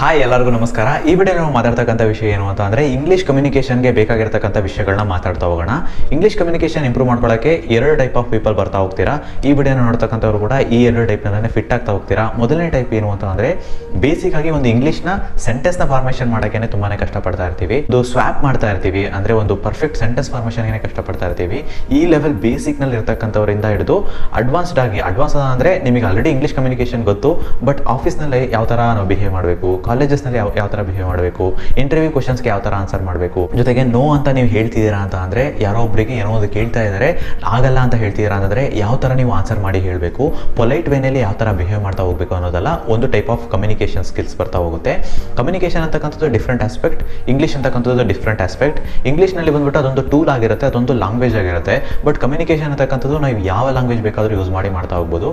Hi ಎಲ್ಲರಿಗೂ ನಮಸ್ಕಾರ. ಈ ವಿಡಿಯೋ ನಾವು ಮಾತಾಡ್ತಕ್ಕಂಥ ವಿಷಯ ಏನು ಅಂತ ಅಂದರೆ ಇಂಗ್ಲೀಷ್ ಕಮ್ಯುನಿಕೇಷನ್ಗೆ ಬೇಕಾಗಿರ್ತಕ್ಕಂಥ ವಿಷಯಗಳನ್ನ ಮಾತಾಡ್ತಾ ಹೋಗೋಣ. ಇಂಗ್ಲೀಷ್ ಕಮ್ಯುನಿಕೇಷನ್ ಇಂಪ್ರೂವ್ ಮಾಡ್ಕೊಳ್ಳೋಕ್ಕೆ ಎರಡು ಟೈಪ್ ಆಫ್ ಪೀಪಲ್ ಬರ್ತಾ ಹೋಗ್ತೀರಾ? ಈ ವಿಡಿಯೋನ ನೋಡ್ತಕ್ಕಂಥವ್ರು ಕೂಡ ಈ ಎರಡು ಟೈಪ್ನಲ್ಲೇ ಫಿಟ್ ಆಗ್ತಾ ಹೋಗ್ತೀರಾ? ಮೊದಲನೇ ಟೈಪ್ ಏನು ಅಂತ ಅಂದರೆ ಬೇಸಿಕ್ ಆಗಿ ಒಂದು ಇಂಗ್ಲೀಷ್ನ ಸೆಂಟೆನ್ಸ್ನ ಫಾರ್ಮೇಷನ್ ಮಾಡೋಕ್ಕೆ ತುಂಬಾ ಕಷ್ಟಪಡ್ತಾ ಇರ್ತೀವಿ. ಒಂದು ಸ್ವಾಪ್ ಮಾಡ್ತಾ ಇರ್ತೀವಿ. ಅಂದರೆ ಒಂದು ಪರ್ಫೆಕ್ಟ್ ಸೆಂಟೆನ್ಸ್ ಫಾರ್ಮೇಷನ್ಗೆ ಕಷ್ಟಪಡ್ತಾ ಇರ್ತೀವಿ. ಈ ಲೆವೆಲ್ ಬೇಸಿಕ್ನಲ್ಲಿ ಇರ್ತಕ್ಕಂಥವರಿಂದ ಹಿಡಿದು ಅಡ್ವಾನ್ಸ್ಡ್ ಆಗಿ ಅಡ್ವಾನ್ಸ್ ಅಂದರೆ ನಿಮಗೆ ಆಲ್ರೆಡಿ ಇಂಗ್ಲೀಷ್ ಕಮ್ಯುನಿಕೇಷನ್ ಗೊತ್ತು ಬಟ್ ಆಫೀಸ್ನಲ್ಲಿ ಯಾವ ಥರ ನಾವು ಬಿಹೇವ್ ಮಾಡಬೇಕು ಕಾಲೇಜಸ್ನಲ್ಲಿ ಯಾವ ಯಾವ ಥರ ಬಿಹೇವ್ ಮಾಡಬೇಕು? ಇಂಟರ್ವ್ಯೂ ಕ್ವಶನ್ಸ್ಗೆ ಯಾವ ಥರ ಆನ್ಸರ್ ಮಾಡಬೇಕು? ಜೊತೆಗೆ ನೋ ಅಂತ ನೀವು ಹೇಳ್ತಿದ್ದೀರಾ ಅಂತ ಅಂದರೆ, ಯಾರೋ ಒಬ್ಬರಿಗೆ ಏನೋ ಒಂದು ಕೇಳ್ತಾ ಇದ್ದಾರೆ ಆಗಲ್ಲ ಅಂತ ಹೇಳ್ತಿದ್ದೀರಾ ಅಂತಂದರೆ ಯಾವ ಥರ ನೀವು ಆನ್ಸರ್ ಮಾಡಿ ಹೇಳಬೇಕು? ಪೊಲೈಟ್ ವೇನಲ್ಲಿ ಯಾವ ಥರ ಬಿಹೇವ್ ಮಾಡ್ತಾ ಹೋಗಬೇಕು ಅನ್ನೋದಲ್ಲ ಒಂದು ಟೈಪ್ ಆಫ್ ಕಮ್ಯುನಿಕೇಷನ್ ಸ್ಕಿಲ್ಸ್ ಬರ್ತಾ ಹೋಗುತ್ತೆ. ಕಮ್ಯುನಿಕೇಷನ್ ಅಂತಕ್ಕಂಥದ್ದು ಡಿಫ್ರೆಂಟ್ ಆಸ್ಪೆಕ್ಟ್ ಇಂಗ್ಲೀಷ್ ಅಂತಕ್ಕಂಥದ್ದು ಡಿಫ್ರೆಂಟ್ ಆಸ್ಪೆಕ್ಟ್ ಇಂಗ್ಲೀಷ್ನಲ್ಲಿ ಬಂದ್ಬಿಟ್ಟು ಅದೊಂದು ಟೂಲ್ ಆಗಿರುತ್ತೆ, ಅದೊಂದು ಲ್ಯಾಂಗ್ವೇಜ್ ಆಗಿರುತ್ತೆ. ಬಟ್ ಕಮ್ಯುನಿಕೇಷನ್ ಅಂತಕ್ಕಂಥದ್ದು ನಾವು ಯಾವ ಲ್ಯಾಂಗ್ವೇಜ್ ಬೇಕಾದರೂ ಯೂಸ್ ಮಾಡಿ ಮಾಡ್ತಾ ಹೋಗ್ಬೋದು.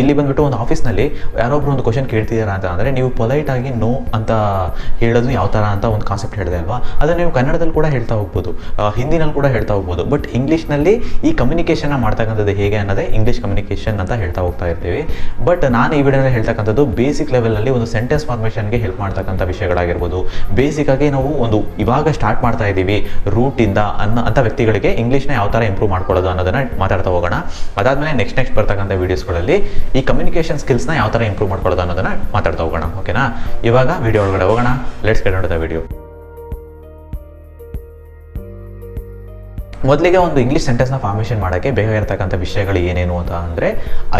ಇಲ್ಲಿ ಬಂದ್ಬಿಟ್ಟು ಒಂದು ಆಫೀಸ್ನಲ್ಲಿ ಯಾರೊಬ್ರು ಒಂದು ಕ್ವಶನ್ ಕೇಳ್ತಿದ್ದೀರಾ ಅಂತ ಅಂದರೆ, ನೀವು ಪೊಲೈಟ್ ಆಗಿ ನೋ ಅಂತ ಹೇಳೋದು ಯಾವ ಥರ ಅಂತ ಒಂದು ಕಾನ್ಸೆಪ್ಟ್ ಹೇಳಿದೆ ಅಲ್ವಾ? ಅದನ್ನು ನೀವು ಕನ್ನಡದಲ್ಲಿ ಕೂಡ ಹೇಳ್ತಾ ಹೋಗ್ಬೋದು. ಹಿಂದಿನಲ್ಲಿ ಕೂಡ ಹೇಳ್ತಾ ಹೋಗ್ಬೋದು. ಬಟ್ ಇಂಗ್ಲೀಷ್ನಲ್ಲಿ ಈ ಕಮ್ಯುನಿಕೇಷನ್ನ ಮಾಡ್ತಕ್ಕಂಥದ್ದು ಹೇಗೆ ಅನ್ನೋದೇ ಇಂಗ್ಲೀಷ್ ಕಮ್ಯುನಿಕೇಷನ್ ಅಂತ ಹೇಳ್ತಾ ಹೋಗ್ತಾ ಇರ್ತೀವಿ. ಬಟ್ ನಾನು ಈ ವಿಡಿಯೋನಲ್ಲಿ ಹೇಳ್ತಕ್ಕಂಥದ್ದು ಬೇಸಿಕ್ ಲೆವೆಲಲ್ಲಿ ಒಂದು ಸೆಂಟೆನ್ಸ್ ಫಾರ್ಮೇಷನ್ಗೆ ಹೆಲ್ಪ್ ಮಾಡ್ತಕ್ಕಂಥ ವಿಷಯಗಳಾಗಿರ್ಬೋದು. ಬೇಸಿಕ್ ಆಗಿ ನಾವು ಒಂದು ಇವಾಗ ಸ್ಟಾರ್ಟ್ ಮಾಡ್ತಾ ಇದ್ದೀವಿ ರೂಟಿಂದ ಅನ್ನೋ ಅಂಥ ವ್ಯಕ್ತಿಗಳಿಗೆ ಇಂಗ್ಲೀಷ್ನ ಯಾವ ಥರ ಇಂಪ್ರೂವ್ ಮಾಡ್ಕೊಳ್ಳೋದು ಅನ್ನೋದನ್ನ ಮಾತಾಡ್ತಾ ಹೋಗೋಣ. ಅದಾದಮೇಲೆ ನೆಕ್ಸ್ಟ್ ನೆಕ್ಸ್ಟ್ ಬರ್ತಕ್ಕಂಥ ವೀಡಿಯೋಸ್ಗಳಲ್ಲಿ ಈ ಕಮ್ಯುನಿಕೇಷನ್ ಸ್ಕಿಲ್ಸ್ನ ಯಾವ ಥರ ಇಂಪ್ರೂವ್ ಮಾಡ್ಕೊಳ್ಳೋದು ಅನ್ನೋದನ್ನ ಮಾತಾಡ್ತಾ ಹೋಗೋಣ. ಓಕೆನಾ ಇವಾಗ ವಿಡಿಯೋ ಒಳಗಡೆ ಹೋಗೋಣ. ಲೆಟ್ಸ್ ಗೆಟ್ ನೋಡೋದ ವಿಡಿಯೋ ಮೊದಲಿಗೆ ಒಂದು ಇಂಗ್ಲೀಷ್ ಸೆಂಟೆನ್ಸ್ನ ಫಾರ್ಮೇಷನ್ ಮಾಡೋಕ್ಕೆ ಬೇಕಾಗಿರ್ತಕ್ಕಂಥ ವಿಷಯಗಳು ಏನೇನು ಅಂತ ಅಂದರೆ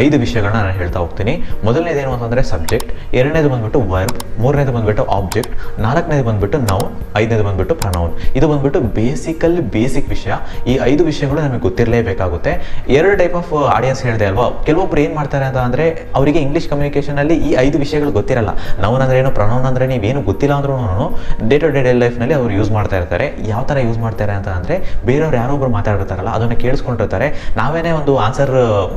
ಐದು ವಿಷಯಗಳನ್ನ ನಾನು ಹೇಳ್ತಾ ಹೋಗ್ತೀನಿ. ಮೊದಲನೇದೇನು ಅಂತಂದರೆ ಸಬ್ಜೆಕ್ಟ್ ಎರಡನೇದು ಬಂದ್ಬಿಟ್ಟು ವರ್ಬ್ ಮೂರನೇದು ಬಂದ್ಬಿಟ್ಟು ಆಬ್ಜೆಕ್ಟ್ ನಾಲ್ಕನೇದು ಬಂದ್ಬಿಟ್ಟು ನೌ ಐದನೇದು ಬಂದ್ಬಿಟ್ಟು ಪ್ರನೌನ್ ಇದು ಬಂದ್ಬಿಟ್ಟು ಬೇಸಿಕಲ್ ಬೇಸಿಕ್ ವಿಷಯ. ಈ ಐದು ವಿಷಯಗಳು ನಮಗೆ ಗೊತ್ತಿರಲೇಬೇಕಾಗುತ್ತೆ. ಎರಡು ಟೈಪ್ ಆಫ್ ಆಡಿಯನ್ಸ್ ಹೇಳಿದೆ ಅಲ್ವಾ? ಕೆಲವೊಬ್ರು ಏನು ಮಾಡ್ತಾರೆ ಅಂತ ಅಂದರೆ ಅವರಿಗೆ ಇಂಗ್ಲೀಷ್ ಕಮ್ಯುನಿಕೇಷನಲ್ಲಿ ಈ ಐದು ವಿಷಯಗಳು ಗೊತ್ತಿರಲ್ಲ. ನೌನ್ ಅಂದ್ರೆ ಏನು ಪ್ರನೌನ್ ಅಂದರೆ ನೀವೇನು ಗೊತ್ತಿಲ್ಲ ಅಂದ್ರೂ ಡೇ ಟು ಡೇ ಡೇ ಲೈಫ್ನಲ್ಲಿ ಅವರು ಯೂಸ್ ಮಾಡ್ತಾ ಇರ್ತಾರೆ. ಯಾವ ಥರ ಯೂಸ್ ಮಾಡ್ತಾರೆ ಅಂತ ಅಂದರೆ ಬೇರೆಯವ್ರು ಯಾರೊಬ್ರು ಮಾತಾಡಿರ್ತಾರಲ್ಲ ಅದನ್ನು ಕೇಳಿಸ್ಕೊಂಡಿರ್ತಾರೆ. ನಾವೇನೇ ಒಂದು ಆನ್ಸರ್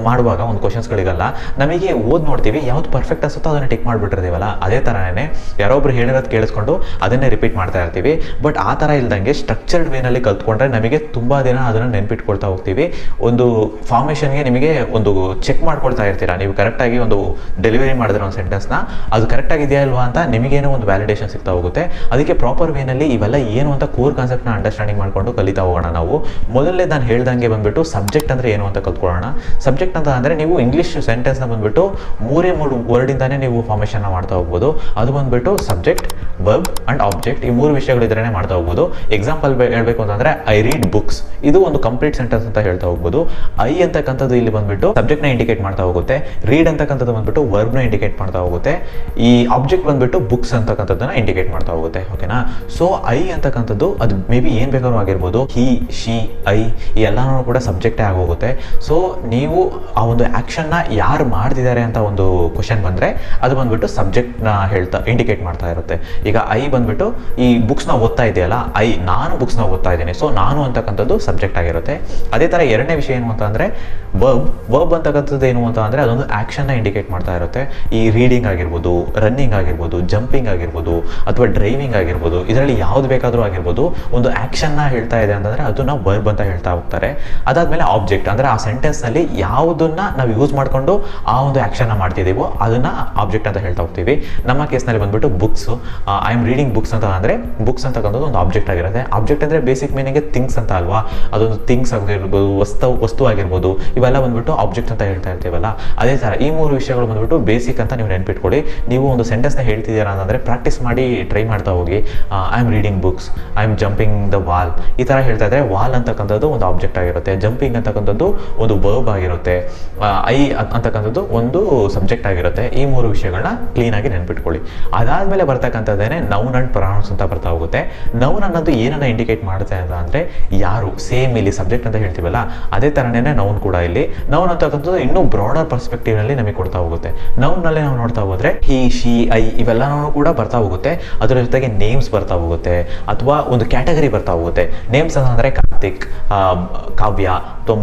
ಮಾಡುವಾಗ ಒಂದು ಕ್ವಶನ್ಸ್ಗಳಿಗಲ್ಲ ನಮಗೆ ಓದ್ ನೋಡ್ತೀವಿ, ಯಾವ್ದು ಪರ್ಫೆಕ್ಟ್ ಅನ್ಸುತ್ತೋ ಅದನ್ನು ಟಿಕ್ ಮಾಡಿಬಿಟ್ಟಿರ್ತೀವಲ್ಲ, ಅದೇ ಥರನೇ ಯಾರೊಬ್ರು ಹೇಳಿರೋದು ಕೇಳಿಸ್ಕೊಂಡು ಅದನ್ನೇ ರಿಪೀಟ್ ಮಾಡ್ತಾ ಇರ್ತೀವಿ. ಬಟ್ ಆ ಥರ ಇಲ್ದಂಗೆ ಸ್ಟ್ರಕ್ಚರ್ಡ್ ವೇನಲ್ಲಿ ಕಲ್ತ್ಕೊಂಡ್ರೆ ನಮಗೆ ತುಂಬ ದಿನ ಅದನ್ನು ನೆನ್ಪಿಟ್ಕೊಳ್ತಾ ಹೋಗ್ತೀವಿ. ಒಂದು ಫಾರ್ಮೇಷನ್ಗೆ ನಿಮಗೆ ಒಂದು ಚೆಕ್ ಮಾಡ್ಕೊಳ್ತಾ ಇರ್ತೀರಾ? ನೀವು ಕರೆಕ್ಟಾಗಿ ಒಂದು ಡೆಲಿವರಿ ಮಾಡಿದ್ರೆ ಒಂದು ಸೆಂಟೆನ್ಸ್ನ ಅದು ಕರೆಕ್ಟಾಗಿ ಇದೆಯಾ ಇಲ್ವಾ ಅಂತ ನಿಮಗೇನೋ ಒಂದು ವ್ಯಾಲಿಡೇಷನ್ ಸಿಗ್ತಾ ಹೋಗುತ್ತೆ. ಅದಕ್ಕೆ ಪ್ರಾಪರ್ ವೇನಲ್ಲಿ ಇವೆಲ್ಲ ಏನು ಅಂತ ಕೋರ್ ಕಾನ್ಸೆಪ್ಟ್ನ ಅಂಡರ್ಸ್ಟ್ಯಾಂಡಿಂಗ್ ಮಾಡಿಕೊಂಡು ಕಲಿತಾ ಹೋಗೋಣ ನಾವು. ಮೊದಲನೇ ನಾನು ಹೇಳ್ದಂಗೆ ಬಂದ್ಬಿಟ್ಟು ಸಬ್ಜೆಕ್ಟ್ ಅಂದರೆ ಏನು ಅಂತ ಕಲ್ತ್ಕೊಳ್ಳೋಣ. ಸಬ್ಜೆಕ್ಟ್ ಅಂತ ಅಂದರೆ ನೀವು ಇಂಗ್ಲೀಷ್ ಸೆಂಟೆನ್ಸ್ನ ಬಂದುಬಿಟ್ಟು ಮೂರೇ ಮೂರು ವರ್ಡಿಂದಾನೇ ನೀವು ಫಾರ್ಮೇಷನ್ನ ಮಾಡ್ತಾ ಹೋಗ್ಬೋದು. ಅದು ಬಂದುಬಿಟ್ಟು ಸಬ್ಜೆಕ್ಟ್ ವರ್ಬ್ ಆ್ಯಂಡ್ ಆಬ್ಜೆಕ್ಟ್ ಈ ಮೂರು ವಿಷಯಗಳಿದ್ರೇ ಮಾಡ್ತಾ ಹೋಗ್ಬೋದು. ಎಕ್ಸಾಂಪಲ್ ಹೇಳಬೇಕು ಅಂತಂದರೆ ಐ ರೀಡ್ ಬುಕ್ಸ್ ಇದು ಒಂದು ಕಂಪ್ಲೀಟ್ ಸೆಂಟೆನ್ಸ್ ಅಂತ ಹೇಳ್ತಾ ಹೋಗ್ಬೋದು. ಐ ಅಂತಕ್ಕಂಥದ್ದು ಇಲ್ಲಿ ಬಂದುಬಿಟ್ಟು ಸಬ್ಜೆಕ್ಟ್ನ ಇಂಡಿಕೇಟ್ ಮಾಡ್ತಾ ಹೋಗುತ್ತೆ. ರೀಡ್ ಅಂತಕ್ಕಂಥದ್ದು ಬಂದುಬಿಟ್ಟು ವರ್ಬ್ನ ಇಂಡಿಕೇಟ್ ಮಾಡ್ತಾ ಹೋಗುತ್ತೆ. ಈ ಆಬ್ಜೆಕ್ಟ್ ಬಂದುಬಿಟ್ಟು ಬುಕ್ಸ್ ಅಂತಕ್ಕಂಥದ್ದನ್ನು ಇಂಡಿಕೇಟ್ ಮಾಡ್ತಾ ಹೋಗುತ್ತೆ. ಓಕೆನಾ ಸೊ ಐ ಅಂತಕ್ಕಂಥದ್ದು ಅದು ಮೇ ಬಿ ಏನು ಬೇಕಾದ್ರೂ ಆಗಿರ್ಬೋದು. ಹಿ ಶಿ ಐ, ಈ ಎಲ್ಲನೂ ಕೂಡ ಸಬ್ಜೆಕ್ಟೇ ಆಗೋಗುತ್ತೆ. ಸೊ ನೀವು ಆ ಒಂದು ಆ್ಯಕ್ಷನ್ನ ಯಾರು ಮಾಡ್ತಿದ್ದಾರೆ ಅಂತ ಒಂದು ಕ್ವಶನ್ ಬಂದರೆ, ಅದು ಬಂದುಬಿಟ್ಟು ಸಬ್ಜೆಕ್ಟ್ನ ಹೇಳ್ತಾ ಇಂಡಿಕೇಟ್ ಮಾಡ್ತಾ ಇರುತ್ತೆ. ಈಗ ಐ ಬಂದ್ಬಿಟ್ಟು, ಈ ಬುಕ್ಸ್ನ ಓದ್ತಾ ಇದೆಯಲ್ಲ, ಐ, ನಾನು ಬುಕ್ಸ್ನ ಓದ್ತಾ ಇದ್ದೀನಿ. ಸೊ ನಾನು ಅಂತಕ್ಕಂಥದ್ದು ಸಬ್ಜೆಕ್ಟ್ ಆಗಿರುತ್ತೆ. ಅದೇ ಥರ ಎರಡನೇ ವಿಷಯ ಏನು ಅಂತ ಅಂದರೆ ವರ್ಬ್ ವರ್ಬ್ ಅಂತಕ್ಕಂಥದ್ದು ಏನು ಅಂತ ಅಂದರೆ, ಅದೊಂದು ಆ್ಯಕ್ಷನ್ನ ಇಂಡಿಕೇಟ್ ಮಾಡ್ತಾ ಇರುತ್ತೆ. ಈ ರೀಡಿಂಗ್ ಆಗಿರ್ಬೋದು ರನ್ನಿಂಗ್ ಆಗಿರ್ಬೋದು ಜಂಪಿಂಗ್ ಆಗಿರ್ಬೋದು, ಅಥವಾ ಡ್ರೈವಿಂಗ್ ಆಗಿರ್ಬೋದು, ಇದರಲ್ಲಿ ಯಾವ್ದು ಬೇಕಾದರೂ ಆಗಿರ್ಬೋದು, ಒಂದು ಆ್ಯಕ್ಷನ್ನ ಹೇಳ್ತಾ ಇದೆ ಅಂತಂದರೆ, ಅದನ್ನ ವರ್ಬ್ ಅಂತ ಹೇಳ್ತಾ ಹೋಗ್ತಾರೆ. ಅದಾದಮೇಲೆ ಆಬ್ಜೆಕ್ಟ್ ಅಂದರೆ ಆ ಸೆಂಟೆನ್ಸ್ನಲ್ಲಿ ಯಾವುದನ್ನ ನಾವು ಯೂಸ್ ಮಾಡಿಕೊಂಡು ಆ ಒಂದು ಆ್ಯಕ್ಷನ್ನ ಮಾಡ್ತಿದ್ದೀವೋ ಅದನ್ನ ಆಬ್ಜೆಕ್ಟ್ ಅಂತ ಹೇಳ್ತಾ ಹೋಗ್ತೀವಿ. ನಮ್ಮ ಕೇಸ್ನಲ್ಲಿ ಬಂದ್ಬಿಟ್ಟು books I am reading books ಅಂತ ಅಂದರೆ ಬುಕ್ಸ್ ಅಂತಕ್ಕಂಥದ್ದು ಒಂದು ಆಬ್ಜೆಕ್ಟ್ ಆಗಿರುತ್ತೆ. ಆಬ್ಜೆಕ್ಟ್ ಅಂದರೆ ಬೇಸಿಕ್ ಮೀನಿಂಗ್ ಥಿಂಗ್ಸ್ ಅಂತ ಅಲ್ವಾ? ಅದೊಂದು ಥಿಂಗ್ಸ್ ಆಗಿರ್ಬೋದು, ವಸ್ತು ವಸ್ತು ಆಗಿರ್ಬೋದು. ಇವೆಲ್ಲ ಬಂದ್ಬಿಟ್ಟು ಆಬ್ಜೆಕ್ಟ್ ಅಂತ ಹೇಳ್ತಾ ಇರ್ತೀವಲ್ಲ? ಅದೇ ಥರ ಈ ಮೂರು ವಿಷಯಗಳು ಬಂದ್ಬಿಟ್ಟು ಬೇಸಿಕ್ ಅಂತ ನೀವು ನೆನ್ಪಿಟ್ಕೊಳ್ಳಿ. ನೀವು ಒಂದು ಸೆಂಟೆನ್ಸ್ನ ಹೇಳ್ತಿದ್ದೀರಾ ಅಂತಂದರೆ ಪ್ರಾಕ್ಟೀಸ್ ಮಾಡಿ ಟ್ರೈ ಮಾಡ್ತಾ ಹೋಗಿ. I am reading books I am jumping the wall ಈ ಥರ ಹೇಳ್ತಾ ಇದ್ರೆ ವಾಲ್ ಅಂತಕ್ಕಂಥದ್ದು ಒಂದು ಆಬ್ಜೆಕ್ಟ್ ಆಗಿರುತ್ತೆ. ಜಂಪಿಂಗ್ ಅಂತಕ್ಕಂಥದ್ದು ಒಂದು ಬರ್ಬ್ ಆಗಿರುತ್ತೆ. ಐ ಅಂತಕ್ಕಂಥದ್ದು ಒಂದು ಸಬ್ಜೆಕ್ಟ್ ಆಗಿರುತ್ತೆ. ಈ ಮೂರು ವಿಷಯಗಳನ್ನ ಕ್ಲೀನಾಗಿ ನೆನ್ಪಿಟ್ಕೊಳ್ಳಿ. ಅದಾದಮೇಲೆ ಬರ್ತಕ್ಕಂಥದ್ದೇನೆ ನೌನ್ ಅಂಡ್ ಪ್ರನೌನ್ಸ್ ಅಂತ ಬರ್ತಾ ಹೋಗುತ್ತೆ. ನೌನ್ ಅನ್ನೋದು ಏನನ್ನ ಇಂಡಿಕೇಟ್ ಮಾಡುತ್ತೆ ಅಂತ ಅಂದರೆ ಯಾರು? ಸೇಮ್ ಇಲ್ಲಿ ಸಬ್ಜೆಕ್ಟ್ ಅಂತ ಹೇಳ್ತೀವಲ್ಲ, ಅದೇ ಥರನೇ ನೌನ್ ಕೂಡ ಇಲ್ಲಿ. ನೌನ್ ಅಂತಕ್ಕಂಥದ್ದು ಇನ್ನೂ ಬ್ರಾಡರ್ ಪರ್ಸ್ಪೆಕ್ಟಿವ್ನಲ್ಲಿ ನಮಗೆ ಕೊಡ್ತಾ ಹೋಗುತ್ತೆ. ನೌನ್ನಲ್ಲಿ ನಾವು ನೋಡ್ತಾ ಹೋದ್ರೆ ಹಿ ಶಿ ಐ ಇವೆಲ್ಲನೂ ಕೂಡ ಬರ್ತಾ ಹೋಗುತ್ತೆ. ಅದರ ಜೊತೆಗೆ ನೇಮ್ಸ್ ಬರ್ತಾ ಹೋಗುತ್ತೆ. ಅಥವಾ ಒಂದು ಕ್ಯಾಟಗರಿ ಬರ್ತಾ ಹೋಗುತ್ತೆ. ನೇಮ್ಸ್ ಅಂತಂದರೆ ಕಾರ್ತಿಕ್. ಆ, ಕಾವ್ಯ ಅಥವಾ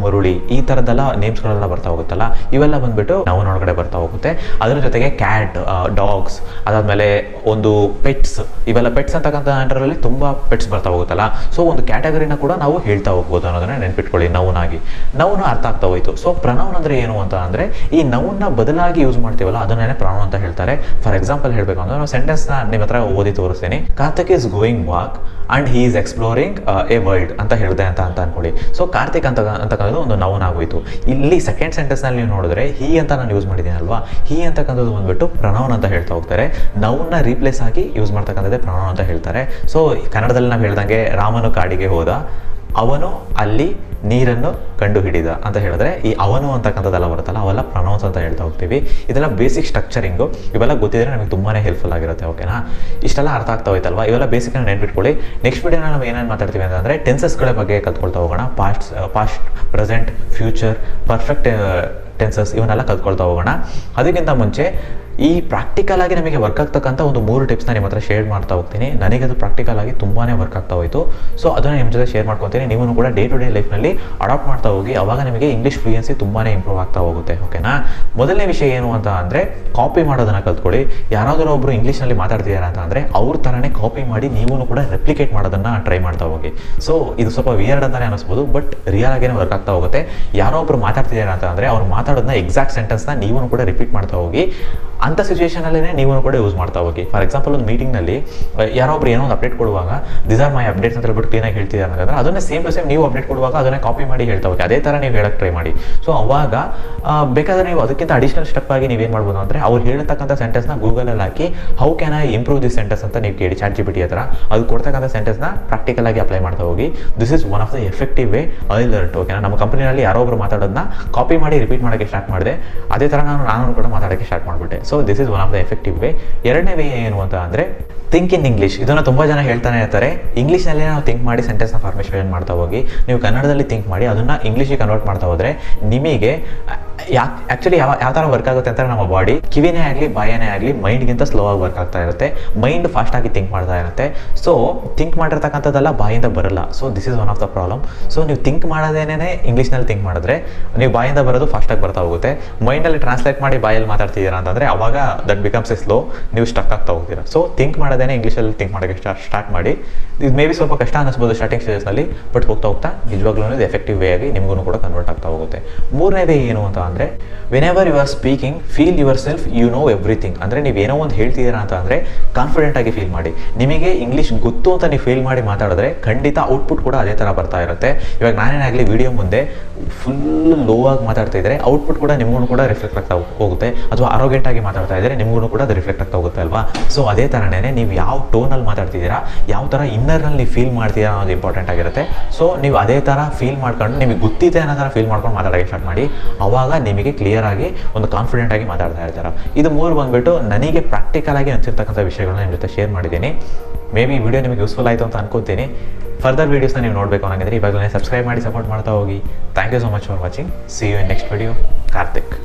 ಈ ಥರದ್ದೆಲ್ಲ ನೇಮ್ಸ್ಗಳೆಲ್ಲ ಬರ್ತಾ ಹೋಗುತ್ತಲ್ಲ? ಇವೆಲ್ಲ ಬಂದ್ಬಿಟ್ಟು ನಾವು ಒಳಗಡೆ ಬರ್ತಾ ಹೋಗುತ್ತೆ. ಅದರ ಜೊತೆಗೆ ಕ್ಯಾಟ್ ಡಾಗ್ಸ್ ಅದಾದಮೇಲೆ ಒಂದು ಪೆಟ್ಸ್ ಇವೆಲ್ಲ ಪೆಟ್ಸ್ ಅಂತಕ್ಕಂಥ ಅಂಡರಲ್ಲಿ ತುಂಬ ಪೆಟ್ಸ್ ಬರ್ತಾ ಹೋಗುತ್ತಲ್ಲ? ಸೊ ಒಂದು ಕ್ಯಾಟಗರಿನ ಕೂಡ ನಾವು ಹೇಳ್ತಾ ಹೋಗ್ಬೋದು ಅನ್ನೋದನ್ನ ನೆನ್ಪಿಟ್ಕೊಳ್ಳಿ ನೌನಾಗಿ ನೌನ್ ಅರ್ಥ ಆಗ್ತಾ ಹೋಯ್ತು. ಸೊ ಪ್ರನೌನ್ ಅಂದರೆ ಏನು ಅಂತ ಅಂದರೆ ಈ ನೌನ್ನ ಬದಲಾಗಿ ಯೂಸ್ ಮಾಡ್ತೀವಲ್ಲ ಅದನ್ನೇ ಪ್ರನೌನ್ ಅಂತ ಹೇಳ್ತಾರೆ. ಫಾರ್ ಎಕ್ಸಾಂಪಲ್ ಹೇಳಬೇಕು ಅಂದರೆ ನಾವು ಸೆಂಟೆನ್ಸ್ನ ನಿಮ್ಮ ಹತ್ರ ಓದಿ ತೋರಿಸ್ತೀನಿ. Karthik is going walk and he is exploring a world ಅಂತ ಹೇಳಿದೆ ಅಂತ ಅಂತ ಅನ್ಕೊಳ್ಳಿ. ಸೊ ಕಾರ್ತಿಕ್ ಅಂತ ಅಂತಕ್ಕಂಥದ್ದು ಒಂದು ಆಗೋಯ್ತು. ಇಲ್ಲಿ ಸೆಕೆಂಡ್ ಸೆಂಟೆನ್ಸ್ನಲ್ಲಿ ನೀವು ನೋಡಿದ್ರೆ, ಹಿ ಅಂತ ನಾನು ಯೂಸ್ ಮಾಡಿದ್ದೀನಿ ಅಲ್ವಾ ಹಿ ಅಂತಕ್ಕಂಥದ್ದು ಬಂದ್ಬಿಟ್ಟು ಪ್ರಣೌನ್ ಅಂತ ಹೇಳ್ತಾ ಹೋಗ್ತಾರೆ. ನೌನ್ನ ರೀಪ್ಲೇಸ್ ಆಗಿ ಯೂಸ್ ಮಾಡ್ತಕ್ಕಂಥದ್ದೇ ಪ್ರಣೌನ್ ಅಂತ ಹೇಳ್ತಾರೆ. ಸೊ ಕನ್ನಡದಲ್ಲಿ ನಾವು ಹೇಳ್ದಂಗೆ ರಾಮನು ಕಾಡಿಗೆ ಹೋದ. ಅವನು ಅಲ್ಲಿ ನೀರನ್ನು ಕಂಡು ಹಿಡಿದ ಅಂತ ಹೇಳಿದ್ರೆ ಈ ಅವನು ಅಂತಕ್ಕಂಥದ್ದೆಲ್ಲ ಬರುತ್ತಲ್ಲ, ಅವೆಲ್ಲ ಪ್ರನೌನ್ಸ್ ಅಂತ ಹೇಳ್ತಾ ಹೋಗ್ತೀವಿ. ಇದೆಲ್ಲ ಬೇಸಿಕ್ ಸ್ಟ್ರಕ್ಚರಿಂಗು ಇವೆಲ್ಲ ಗೊತ್ತಿದ್ರೆ ನಮಗೆ ತುಂಬಾ ಹೆಲ್ಪ್ಫುಲ್ ಆಗಿರುತ್ತೆ ಓಕೆನಾ ಇಷ್ಟೆಲ್ಲ ಅರ್ಥ ಆಗ್ತಾ ಹೋಯ್ತಲ್ವಾ? ಇವೆಲ್ಲ ಬೇಸಿಕ್ ನೆನ್ಪಿಟ್ಕೊಳ್ಳಿ. ನೆಕ್ಸ್ಟ್ ವೀಡಿಯೋನ ನಾವು ಏನೇನು ಮಾತಾಡ್ತೀವಿ ಅಂತಂದರೆ ಟೆನ್ಸಸ್ಗಳ ಬಗ್ಗೆ ಕಲ್ತ್ಕೊಳ್ತಾ ಹೋಗೋಣ. Past past present future perfect tenses ಇವನ್ನೆಲ್ಲ ಕಲ್ತ್ಕೊಳ್ತಾ ಹೋಗೋಣ. ಅದಕ್ಕಿಂತ ಮುಂಚೆ ಈ ಪ್ರಾಕ್ಟಿಕಲ್ ಆಗಿ ನಮಗೆ ವರ್ಕ್ ಆಗ್ತಕ್ಕಂಥ ಒಂದು ಮೂರು ಟಿಪ್ಸ್ನ ನಿಮ್ಮ ಹತ್ರ ಶೇರ್ ಮಾಡ್ತಾ ಹೋಗ್ತೀನಿ. ನನಗೆ ಅದು ಪ್ರಾಕ್ಟಿಕಲ್ ಆಗಿ ತುಂಬಾ ವರ್ಕ್ ಆಗ್ತಾ ಹೋಯಿತು. ಸೊ ಅದನ್ನು ನಿಮ್ಮ ಜೊತೆ ಶೇರ್ ಮಾಡ್ಕೊತೀನಿ. ನೀವು ಕೂಡ ಡೇ ಟು ಡೇ ಲೈಫ್ನಲ್ಲಿ ಅಡಾಪ್ಟ್ ಮಾಡ್ತಾ ಹೋಗಿ, ಅವಾಗ ನಿಮಗೆ ಇಂಗ್ಲೀಷ್ ಫ್ಲೂಯೆನ್ಸಿ ತುಂಬಾ ಇಂಪ್ರೂವ್ ಆಗ್ತಾ ಹೋಗುತ್ತೆ ಓಕೆನಾ ಮೊದಲನೇ ವಿಷಯ ಏನು ಅಂತ ಅಂದರೆ ಕಾಪಿ ಮಾಡೋದನ್ನು ಕಲ್ತ್ಕೊಳ್ಳಿ. ಯಾರಾದರೂ ಒಬ್ಬರು ಇಂಗ್ಲೀಷ್ನಲ್ಲಿ ಮಾತಾಡ್ತಿದ್ದಾರೆ ಅಂತ ಅಂದರೆ, ಅವ್ರ ಥರನೇ ಕಾಪಿ ಮಾಡಿ ನೀವು ಕೂಡ ರೆಪ್ಲಿಕೇಟ್ ಮಾಡೋದನ್ನು ಟ್ರೈ ಮಾಡ್ತಾ ಹೋಗಿ. ಸೊ ಇದು ಸ್ವಲ್ಪ ವಿಯರ್ಡ್ ಅಂತಲೇ ಅನಿಸ್ಬೋದು ಬಟ್ ರಿಯಲ್ ಆಗಿನೇ ವರ್ಕ್ ಆಗ್ತಾ ಹೋಗುತ್ತೆ. ಯಾರೋ ಒಬ್ಬರು ಮಾತಾಡ್ತಿದ್ದಾರೆ ಅಂತ ಅಂದರೆ, ಅವ್ರು ಮಾತಾಡೋದನ್ನ ಎಕ್ಸಾಕ್ಟ್ ಸೆಂಟೆನ್ಸ್ನ ನೀವು ಕೂಡ ರಿಪೀಟ್ ಮಾಡ್ತಾ ಹೋಗಿ ಅಂಥ ಸಿಚುವೇಷನಲ್ಲೇ ನೀವು ಕೂಡ ಯೂಸ್ ಮಾಡ್ತಾ ಹೋಗಿ. ಫಾರ್ ಎಕ್ಸಾಂಪಲ್ ಒಂದು ಮೀಟಿಂಗ್ನಲ್ಲಿ ಯಾರೋ ಒಬ್ರು ಏನೋ ಒಂದು ಅಪ್ಡೇಟ್ ಕೊಡುವಾಗ ದಿಸ್ ಆರ್ ಮೈ ಅಪ್ಡೇಟ್ಸ್ ಅಂತ ಹೇಳ್ಬಿಟ್ಟು ಕ್ಲೀನಾಗಿ ಹೇಳ್ತಿದ್ದಾರೆ ಅನ್ನೋದಾದ್ರೆ ಅದನ್ನೇ ಸೇಮ್ ಟು ಸೇಮ್ ನೀವು ಅಪ್ಡೇಟ್ ಕೊಡುವಾಗ ಅದನ್ನೇ ಕಾಪಿ ಮಾಡಿ ಹೇಳ್ತಾ ಹೋಗಿ. ಅದೇ ಥರ ನೀವು ಹೇಳಕ್ಕೆ ಟ್ರೈ ಮಾಡಿ. ಸೊ ಅವಾಗ ಬೇಕಾದ್ರೆ ನೀವು ಅದಕ್ಕಿಂತ ಅಡಿಷನಲ್ ಸ್ಟೆಪ್ ಆಗಿ ನೀವೇನು ಮಾಡ್ಬೋದು ಅಂದರೆ, ಅವ್ರು ಹೇಳ್ತಕ್ಕಂಥ ಸೆಂಟೆನ್ಸ್ನ ಗೂಗಲಲ್ಲಿ ಹಾಕಿ how can I improve this sentence ಅಂತ ನೀವು ಕೇಳಿ ಚಾಟ್ ಜಿ ಪಿ ಟಿ ಹತ್ರ. ಅದು ಕೊಡ್ತಕ್ಕಂಥ ಸೆಂಟೆನ್ಸ್ನ ಪ್ರಾಕ್ಟಿಕಲ್ ಆಗಿ ಅಪ್ಲೈ ಮಾಡ್ತಾ ಹೋಗಿ. This is one of the effective way I learnt ಓಕೆನಾ ನಮ್ಮ ಕಂಪನಿಯಲ್ಲಿ ಯಾರೋ ಒಬ್ರು ಮಾತಾಡೋದನ್ನ ಕಾಪಿ ಮಾಡಿ ರಿಪೀಟ್ ಮಾಡೋಕ್ಕೆ ಸ್ಟಾರ್ಟ್ ಮಾಡಿದೆ. ಅದೇ ಥರ ನಾನು ನಾನು ಕೂಡ ಮಾತಾಡೋಕ್ಕೆ ಸ್ಟಾರ್ಟ್ ಮಾಡಿಬಿಟ್ಟೆ. So this is one of the effective way ಎರಡನೇ ವೇ ಏನು ಅಂತ ಅಂದರೆ ಥಿಂಕ್ ಇನ್ ಇಂಗ್ಲೀಷ್ ಇದನ್ನು ತುಂಬ ಜನ ಹೇಳ್ತಾನೆ ಇರ್ತಾರೆ. ಇಂಗ್ಲೀಷ್ನಲ್ಲೇ ನಾವು ಥಿಂಕ್ ಮಾಡಿ ಸೆಂಟೆನ್ಸ್ನ ಫಾರ್ಮೇಷನ್ ಮಾಡ್ತಾ ಹೋಗಿ, ನೀವು ಕನ್ನಡದಲ್ಲಿ ಥಿಂಕ್ ಮಾಡಿ, ಅದನ್ನು ಇಂಗ್ಲೀಷಿಗೆ ಕನ್ವರ್ಟ್ ಮಾಡ್ತಾ ಹೋದರೆ, ನಿಮಗೆ, ಯಾಕೆ ಆ್ಯಕ್ಚುಲಿ ಯಾವ ಯಾವ ಥರ ವರ್ಕ್ ಆಗುತ್ತೆ ಅಂತ ನಮ್ಮ ಬಾಡಿ ಕಿವಿನೇ ಆಗಲಿ, ಬಾಯನೇ ಆಗಲಿ ಮೈಂಡ್ಗಿಂತ ಸ್ಲೋ ಆಗಿ ವರ್ಕ್ ಆಗ್ತಾ ಇರುತ್ತೆ. ಮೈಂಡ್ ಫಾಸ್ಟ್ ಆಗಿ ಥಿಂಕ್ ಮಾಡ್ತಾ ಇರುತ್ತೆ. ಸೊ ಥಿಂಕ್ ಮಾಡಿರ್ತಕ್ಕಂಥದ್ದೆಲ್ಲ ಬಾಯಿಂದ ಬರಲ್ಲ. So this is one of the problem so ನೀವು ಥಿಂಕ್ ಮಾಡೋದೇನೇ ಇಂಗ್ಲೀಷ್ನಲ್ಲಿ ಥಿಂಕ್ ಮಾಡಿದ್ರೆ, ನೀವು ಬಾಯಿಂದ ಬರೋದು ಫಾಸ್ಟಾಗಿ ಬರ್ತಾ ಹೋಗುತ್ತೆ. ಮೈಂಡಲ್ಲಿ ಟ್ರಾನ್ಸ್ಲೇಟ್ ಮಾಡಿ ಬಾಯಲ್ಲಿ ಮಾತಾಡ್ತಿದ್ದೀರಾ ಅಂತಂದರೆ ಅವಾಗ ದಟ್ ಬಿಕಮ್ಸ್ ಎ ಸ್ಲೋ ನೀವು ಸ್ಟಕ್ ಆಗ್ತಾ ಹೋಗ್ತೀರಾ. ಸೊ ಥಿಂಕ್ ಮಾಡೋದೇನೆ ಇಂಗ್ಲೀಷಲ್ಲಿ ಥಿಂಕ್ ಮಾಡೋಕ್ಕೆ ಸ್ಟಾರ್ಟ್ ಸ್ಟಾರ್ಟ್ ಮಾಡಿ. ಇದು ಮೇ ಬಿ ಸ್ವಲ್ಪ ಕಷ್ಟ ಅನ್ನಿಸ್ಬೋದು ಸ್ಟಾರ್ಟಿಂಗ್ ಸ್ಟೇಜಸ್ನಲ್ಲಿ ಬಟ್ ಹೋಗ್ತಾ ಹೋಗ್ತಾ ನಿಜವಾಗ್ಲೂ ಇದು ಎಫೆಕ್ಟಿವ್ ವೇ ಆಗಿ ನಿಮಗೂ ಕೂಡ ಕನ್ವರ್ಟ್ ಆಗ್ತಾ ಹೋಗುತ್ತೆ. ಮೂರನೇ ವೇ ಏನು ಅಂತ ಅಂದರೆ whenever you are speaking feel yourself you know everything ಅಂದರೆ ನೀವು ಏನೋ ಒಂದು ಹೇಳ್ತಿದ್ದೀರಾ ಅಂತ ಅಂದರೆ ಕಾನ್ಫಿಡೆಂಟ್ ಆಗಿ ಫೀಲ್ ಮಾಡಿ. ನಿಮಗೆ ಇಂಗ್ಲೀಷ್ ಗೊತ್ತು ಅಂತ ನೀವು ಫೀಲ್ ಮಾಡಿ ಮಾತಾಡಿದ್ರೆ, ಖಂಡಿತ ಔಟ್ಪುಟ್ ಕೂಡ ಅದೇ ಥರ ಬರ್ತಾ ಇರುತ್ತೆ. ಇವಾಗ ನಾನೇನಾಗಲಿ ವಿಡಿಯೋ ಮುಂದೆ ಫುಲ್ ಲೋ ಆಗಿ ಮಾತಾಡ್ತಾ ಇದ್ರೆ ಔಟ್ಪುಟ್ ಕೂಡ ನಿಮಗೂ ಕೂಡ ರಿಫ್ಲೆಕ್ಟ್ ಆಗ್ತಾ ಹೋಗುತ್ತೆ. ಅಥವಾ ಆರೋಗ್ಯಂಟಾಗಿ ಮಾತಾಡ್ತಾ ಇದ್ರೆ ನಿಮಗೂ ಕೂಡ ಅದು ರಿಫ್ಲೆಕ್ಟ್ ಆಗ್ತಾ ಹೋಗುತ್ತೆ ಅಲ್ವಾ? ಸೊ ಅದೇ ಥರನೇ ನೀವು ಯಾವ ಟೋನಲ್ಲಿ ಮಾತಾಡ್ತಿದ್ದೀರಾ, ಯಾವ ಥರ ಇನ್ನರ್ನಲ್ಲಿ ನೀವು ಫೀಲ್ ಮಾಡ್ತೀರಾ ಅನ್ನೋದು ಇಂಪಾರ್ಟೆಂಟ್ ಆಗಿರುತ್ತೆ. ಸೊ ನೀವು ಅದೇ ಥರ ಫೀಲ್ ಮಾಡ್ಕೊಂಡು, ನಿಮಗೆ ಗೊತ್ತಿದೆ ಅನ್ನೋ ಥರ ಫೀಲ್ ಮಾಡ್ಕೊಂಡು ಮಾತಾಡೋಕ್ಕೆ ಸ್ಟಾರ್ಟ್ ಮಾಡಿ, ಅವಾಗ ನಿಮಗೆ ಕ್ಲಿಯರ್ ಆಗಿ ಒಂದು ಕಾನ್ಫಿಡೆಂಟ್ ಆಗಿ ಮಾತಾಡ್ತಾ ಇರ್ತಾರೆ. ಇದು ಮೂರು ಬಂದುಬಿಟ್ಟು ನನಗೆ ಪ್ರಾಕ್ಟಿಕಲ್ ಆಗಿ ಅನಿಸಿರ್ತಕ್ಕಂಥ ವಿಷಯಗಳನ್ನ ನಿಮ್ಮ ಜೊತೆ ಶೇರ್ ಮಾಡಿದ್ದೀನಿ. ಮೇ ಬಿ ವಿಡಿಯೋ ನಿಮಗೆ ಯೂಸ್ಫುಲ್ ಆಯಿತು ಅಂತ ಅನ್ಕೋತೀನಿ. ಫರ್ದರ್ ವೀಡಿಯೋಸ್ನ ನೀವು ನೋಡಬೇಕು ಅನ್ನೋಂಗಿದ್ರೆ ಇವಾಗಲೇ ಸಬ್ಸ್ಕ್ರೈಬ್ ಮಾಡಿ ಸಪೋರ್ಟ್ ಮಾಡ್ತಾ ಹೋಗಿ. Thank you so much for watching see you in next video Karthik